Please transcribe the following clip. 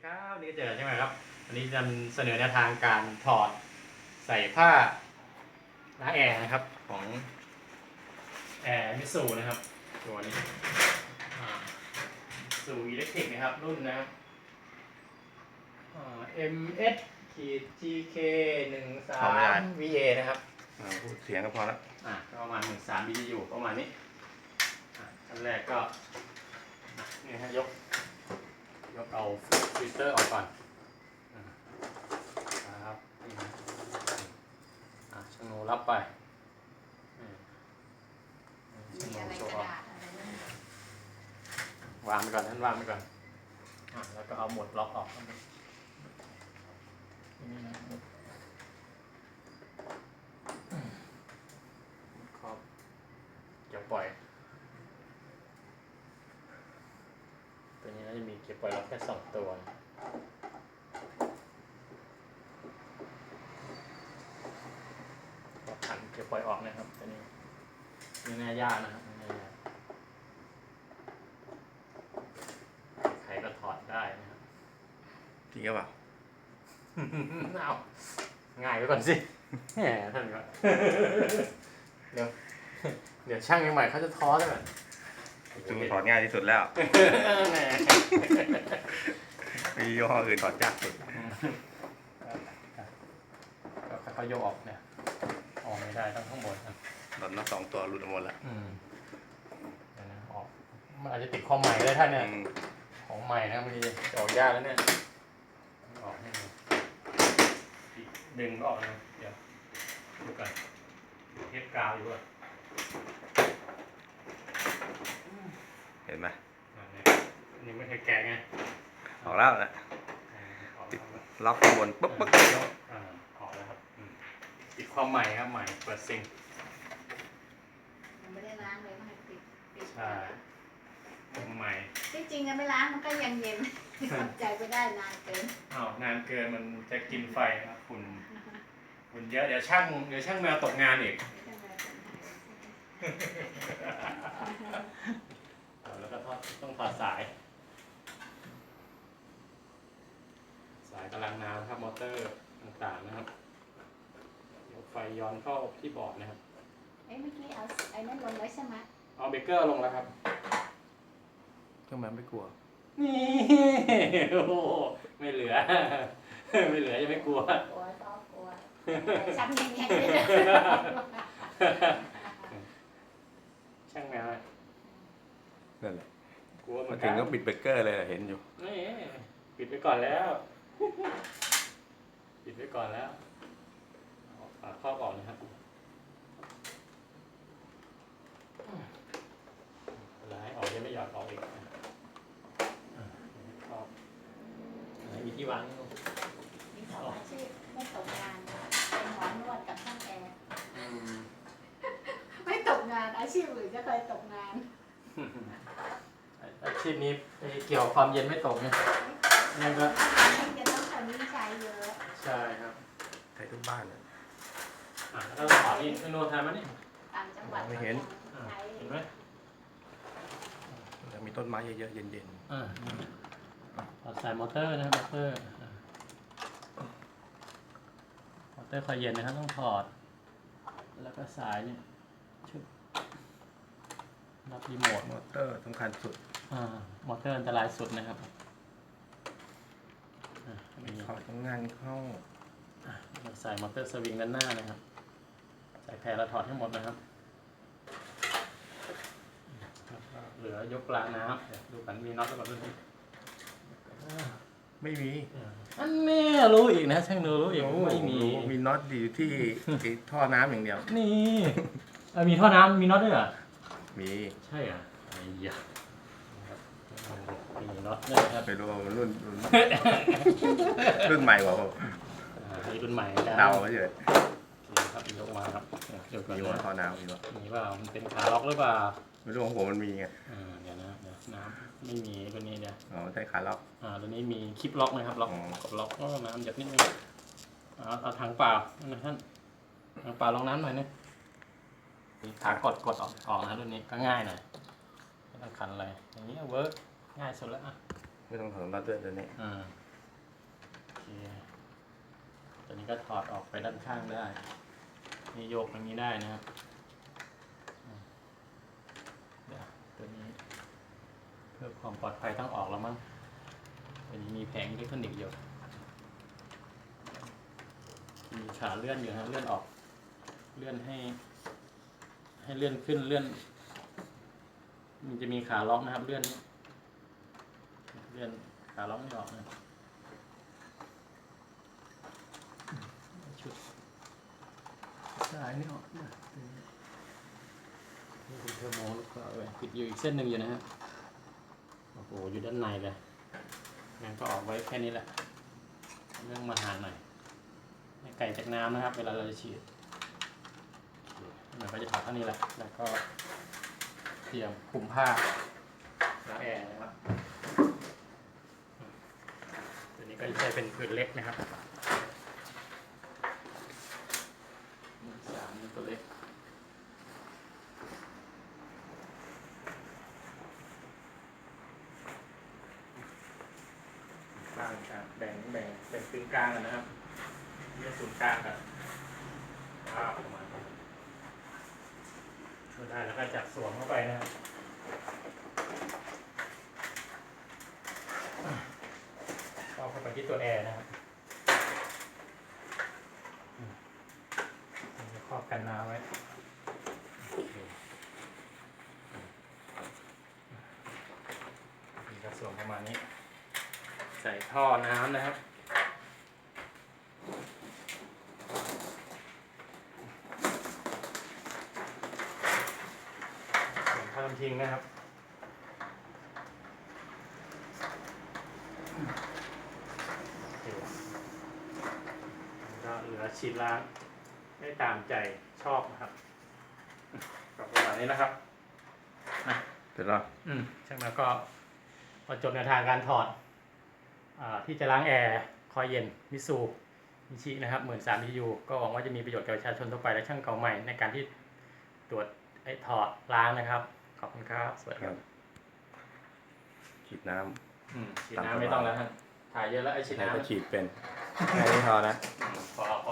ดีครับวันนี่เจอใช่ไหมครับวันนี้จะเสนอแนวทางการถอดใส่ผ้าล้างแอร์นะครับของแอร์มิสูนะครับตัวนี้สูอิเล็กทริกนะครับรุ่นนะครับอ่า MS ขีด GK หนึ่งสาเอาไม่ได้ม VA นะครับอ่าพูดเสียงก็พอแล้วอะก็ประมาณหนึ่งสาม BTU ประมาณนี้อะขั้นแรกก็อะนี่ฮะยกยกเอาฟิ ฟิลเตอร์ออกก่อนนะครับนี่นะอะช่างโนรับไปชะโนโชว์ออกวางไปก่อนท่านวางไปก่อนอะแล้วก็เอาหมดล็อกออกครับนี่นะหมดอืมครอบเกี่ยวปล่อย ตัวนี้น่าจะมีเก็บปล่อยล็อกแค่สองตัวนะก็ขันเก็บปล่อยออกนะครับตัวนี้นี่น่ายากนะครับไม่น่ายากใครก็ถอดได้นะครับจริงก็เปล่าเอาง่ายไปก่อนสิแหมท่านก็เดี๋ยวเดี๋ยวช่างใหม่ๆเขาจะท้อได้ไหม ซึ่งถอดง่ายที่สุดแล้วแหมมียี่ห้ออื่นถอดยากสุดก็ค่อยๆโยกออกเนี่ยออกไม่ได้ต้องข้างบนนะหล่นมาสองตัวหลุดออกหมดแล้วอืมเดี๋ยวนะออกมันอาจจะติดข้อใหม่ได้ท่านเนี่ยอืมของใหม่นะมันจะออกยากแล้วเนี่ยออกให้ดูอีกดึงออกนะเดี๋ยวดูกันเทปกาวอยู่อะ เห็นไหม อันนี้อันนี้ไม่เคยแกะไง ออก แล้วนะอ่าออกติดแล้วล็อกข้างบนปุ๊บปุ๊บอ่าออกแล้วครับอืมติดความใหม่ครับใหม่เปิดซิงยังไม่ได้ล้างเลยมันติดติดใช่ความใหม่ที่จริงยังไม่ล้างมันก็ยังเย็นทำใจไม่ได้นานเกินอ้าวนานเกินมันจะกินไฟครับฝุ่นฝุ่นเยอะเดี๋ยวช่างเดี๋ยวช่างแมวตกงานอีกไม่ต้องมาสนใจแล้วก็ต้องถอดสายายกำลังน้ำครับ มอเตอร์ต่างๆนะครับเดี๋ยวไฟย้อนเข้าที่บอร์ดนะครับเอ้ยเมื่อกี้เอาไอ้นั่นลงไว้ใช่ไหมเอาเบรกเกอร์ลงแล้วครับเครื่องมันไม่กลัว นี่โอ้โหไม่เหลือ ไม่เหลือยังไม่กลัว กลัวต้องกลัวชักแง่ๆเลยนะช่างแมวอะนั่นแหละกลัวเหมืมาอนถึกังนก็ปิดเบรกเกอร์เลยเห็นอยู่ นี่ปิดไว้ก่อนแล้ว ปิดไว้ก่อนแล้วเอาฝาครอบออกนะครับเวลาให้ออกยังไม่หยอดออกอีกนะอ่าครอบไหนมีที่วางนี่ลูกมีสองอาชีพไม่ตกงาน เป็นหมอนวดกับช่างแอร์อืมไม่ตกงานอาชีพอื่นจะเคยตกงานอาชีพนี้ไอ้เกี่ยวกับความเย็นไม่ตกเนี่ยนี่ก็ บ้านเลยอะแล้วขอนี่เมนูทานมานี่ต่างจังหวัดไม่เห็นอะใช้เห็นไหมแล้วมีต้นไม้เยอะๆเย็นอ่าถอดสายมอเตอร์นะครับมอเตอร์อ่ามอเตอร์คอยเย็นนะครับต้องถอด แล้วก็สายเนี่ยชึบรับรีโมท ๆมอเตอร์สำคัญสุดอ่ามอเตอร์อันตรายสุดนะครับอะมีเขาต้องงานเข้าอะ ใส่มอเตอร์สวิงด้านหน้านะครับ ใส่แพรแล้วถอดให้หมดนะครับแล้วก็เหลือยกกลางน้ำเดี๋ยวดูกันมีน็อตหรือเปล่าดูดิไม่มี อันนี้รู้อีกนะช่างดูรู้อีกไม่มีรู้มีน็อตดีอยู่ที่ไอ้ท่อน้ำอย่างเดียว นี่เอ่อมีท่อน้ำมีน็อตด้วยเหรอ มี ใช่เหรอไอ้ยะนะครับมีน็อตด้วยนะครับไปรู้ว่ามันรุ่นรุ่นรุ่นใหม่กว่า เปล่าอ่านี่รุ่นใหม่นะเดาเฉยนี่ครับยกมาครับเดี๋ยวก่อนมีว่านะท่อน้ำมีว่ามีเปล่ามันเป็นขาล็อกหรือเปล่าไม่รู้ของผมมันมีไงอ่าเดี๋ยวนะเดี๋ยวน้ำไม่มีตัวนี้เดี๋ยวอ๋อใช้ขาล็อก อ่าตัวนี้มีคลิปล็อกนะครับล็อกอ๋อ กับล็อกก็น้ำหยดนิดนึงเอาเอาถังเปล่านะท่านถังเปล่าลองน้ำหน่อยนึงมีขากดกดออกออกนะรุ่นนี้ก็ง่ายหน่อยไม่ต้องขันอะไรอย่างนี้เวิร์กง่ายสุดแล้วอะ ไม่ต้องถอดน็อตด้วยตัวนี้อ่าตอ นนี้ก็ถอดออกไปด้านข้างได้นี่โยกอย่างนี้ได้นะครับเดี๋ยวตัวนี้เพื่อความปลอดภัยต้องออกแล้วมั้งตัวนี้มีแผงอิเล็กทรอนิกส์อยู่มีขาเลื่อนอยู่นะเลื่อนออก เลื่อนให้ ให้เลื่อนขึ้นเลื่อน มันจะมีขาล็อกนะครับ เลื่อนนี้เลื่อนขาล็อกไม่ออกนะชุด สายไม่ออกนะตัวนี้นี่เป็นเทอร์โมลูกก็เลยปิดอยู่อีกเส้นหนึ่งอยู่นะฮะ โอ้โห อยู่ด้านในเลยงั้นก็ออกไว้แค่นี้แหละ เรื่องมาหาหน่อยไม่ไก่จากน้ำนะครับ เวลาเราจะฉีดมันก็จะถอดเท่านี้แหละ แล้วก็เตรียมคลุมผ้าแล้างแอร์นะครับตัวนี้ก็จะใช้เป็นพื้นเล็กนะครับสามนี่ ตัวเล็กกลางกันแบ่งแบ่งแบ่งเป็นกลางกันนะครับนี่ศูนย์กลางกันภาพประมาช่วยได้แล้วก็จับสวมเข้าไปนะครับเข้าเข้าไปที่ตัวแอร์นะครับอืมอันนี้ครอบ กันน้ำไว้โอเคนี่ก็สวมประมาณนี้ ใส่ท่อน้ำนะครับส่วนท่าน้ำทิ้งนะครับก็เหลือฉีดล้าง ได้ตามใจชอบนะครับก็ประมาณนี้นะครับนะเสร็จแล้วอืมจากนั้นก็พอจบแนวทางการถอดอาที่จะล้างแอร์คอยเย็นมิสูมิชินะครับหมื่นสามยูก็หวังว่าจะมีประโยชน์กับประชาชนทั่วไปและช่างเก่าใหม่ในการที่ตรวจไอ้ถอดล้างนะครับ ขอบคุณครับ สวัสดีคครัรับบฉีดน้อืมฉีดน้ำไม่ต้องแล้วท่านถ่ายเยอะแล้วไอ้ฉีดำให้น้ำก็ฉีดเป็นแค่นี้พอนะพอพอ